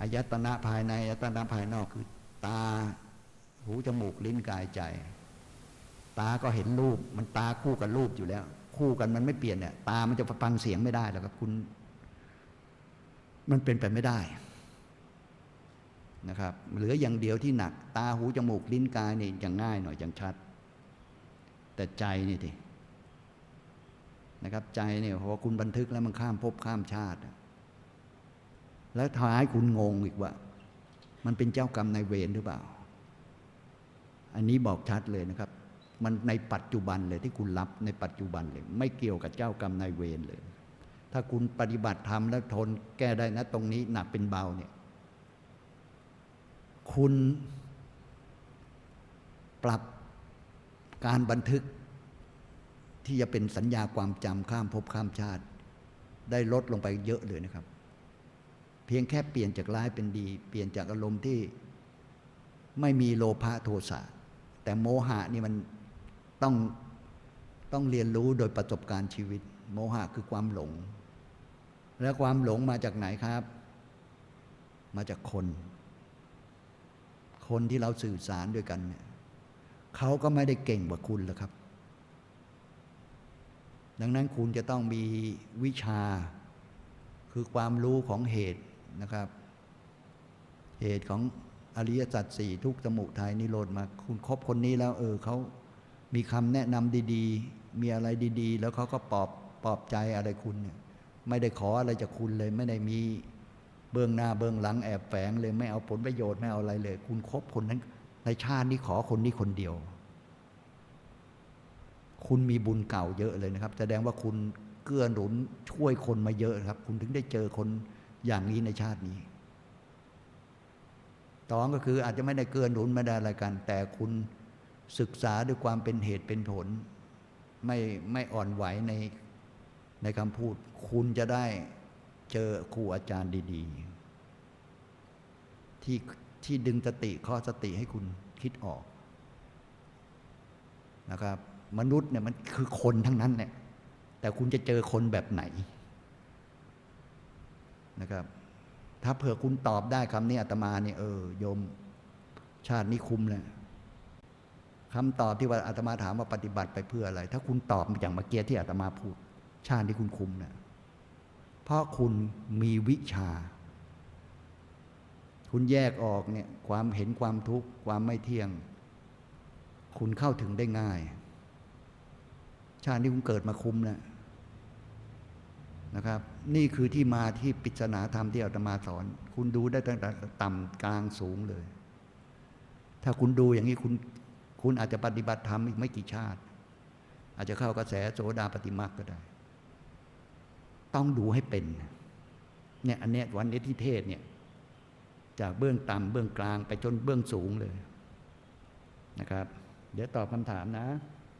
อายตนะภายในอายตนะภายนอกคือ ตา หูจมูกลิ้นกายใจ ตาก็เห็นรูป มันตาคู่กับรูปอยู่แล้ว คู่กันมันไม่เปลี่ยนเนี่ยตามันจะฟังเสียงไม่ได้หรอกครับคุณ มันเป็นไปไม่ได้นะครับ เหลืออย่างเดียวที่หนัก ตาหูจมูกลิ้นกายนี่ยังง่ายหน่อยยังชัด แต่ใจนี่ทีนะครับใจเนี่ยพอคุณบันทึกแล้วมันข้ามภพข้ามชาติ แล้วท้ายคุณงงอีกว่า มันเป็นเจ้ากรรมนายเวรหรือเปล่า อันนี้บอกชัดเลยนะครับ มันในปัจจุบันเลยที่คุณรับในปัจจุบันเลย ไม่เกี่ยวกับเจ้ากรรมนายเวรเลย ถ้าคุณปฏิบัติธรรมแล้วทนแก้ได้นะตรงนี้หนักเป็นเบาเนี่ย คุณปรับการบันทึกที่จะเป็นสัญญาความจำข้ามภพข้ามชาติ ได้ลดลงไปเยอะเลยนะครับ เพียงแค่เปลี่ยนจากร้ายเป็นดี เปลี่ยนจากอารมณ์ที่ไม่มีโลภะโทสะแต่โมหะนี่มันต้องต้องเรียนรู้โดยประสบการณ์ชีวิต โมหะคือความหลง แล้วความหลงมาจากไหนครับ มาจากคน คนที่เราสื่อสารด้วยกันเนี่ยเขาก็ไม่ได้เก่งกว่าคุณหรอกครับ ดังนั้นคุณจะต้องมีวิชาคือความรู้ของเหตุ นะครับ เหตุของอริยสัจสี่ทุกสมุทัยนิโรธมาคุณคบคนนี้แล้ว เออเขามีคำแนะนำดีๆ มีอะไรดี ๆ แล้วเขาก็ปอบปอบใจอะไรคุณเนี่ยไม่ได้ขออะไรจากคุณเลย ไม่ได้มีเบื้องหน้าเบื้องหลังแอบแฝงเลยไม่เอาผลประโยชน์ไม่เอาอะไรเลย คุณคบคนนั้น ในชาตินี้ขอคนนี้คนเดียว คุณมีบุญเก่าเยอะเลยนะครับ แสดงว่าคุณเกื้อหนุนช่วยคนมาเยอะครับ คุณถึงได้เจอคน อย่างนี้ในชาตินี้ตองก็คืออาจจะไม่ได้เกื้อหนุนไม่ได้อะไรกัน แต่คุณศึกษาด้วยความเป็นเหตุเป็นผล ไม่ไม่อ่อนไหวในในคำพูด คุณจะได้เจอครูอาจารย์ดีๆ ที่ที่ดึงสติข้อสติให้คุณคิดออกนะครับ มนุษย์เนี่ยมันคือคนทั้งนั้นเนี่ยแต่คุณจะเจอคนแบบไหน นะครับ ถ้าเผื่อคุณตอบได้คำนี้อาตมาเนี่ยเออโยมชาตินี้คุ้มเลยคำตอบที่ว่าอาตมาถามว่าปฏิบัติไปเพื่ออะไร ถ้าคุณตอบอย่างเมื่อกี้ที่อาตมาพูด ชาตินี้คุณคุ้มนะเพราะคุณมีวิชา คุณแยกออกเนี่ย ความเห็นความทุกข์ ความไม่เที่ยง คุณเข้าถึงได้ง่าย ชาตินี้คุณเกิดมาคุ้มนะ นะครับ นี่คือที่มาที่ปริศนาธรรมที่อาตมาสอน คุณดูได้ตั้งแต่ต่ำกลางสูงเลย ถ้าคุณดูอย่างนี้คุณคุณอาจจะปฏิบัติธรรมอีกไม่กี่ชาติ อาจจะเข้ากระแสโสดาปฏิมาก็ได้ ต้องดูให้เป็นเนี่ยอันเนี้ยวันนี้ที่เทศเนี่ยจากเบื้องต่ำเบื้องกลางไปจนเบื้องสูงเลยนะครับ เดี๋ยวตอบคำถามนะ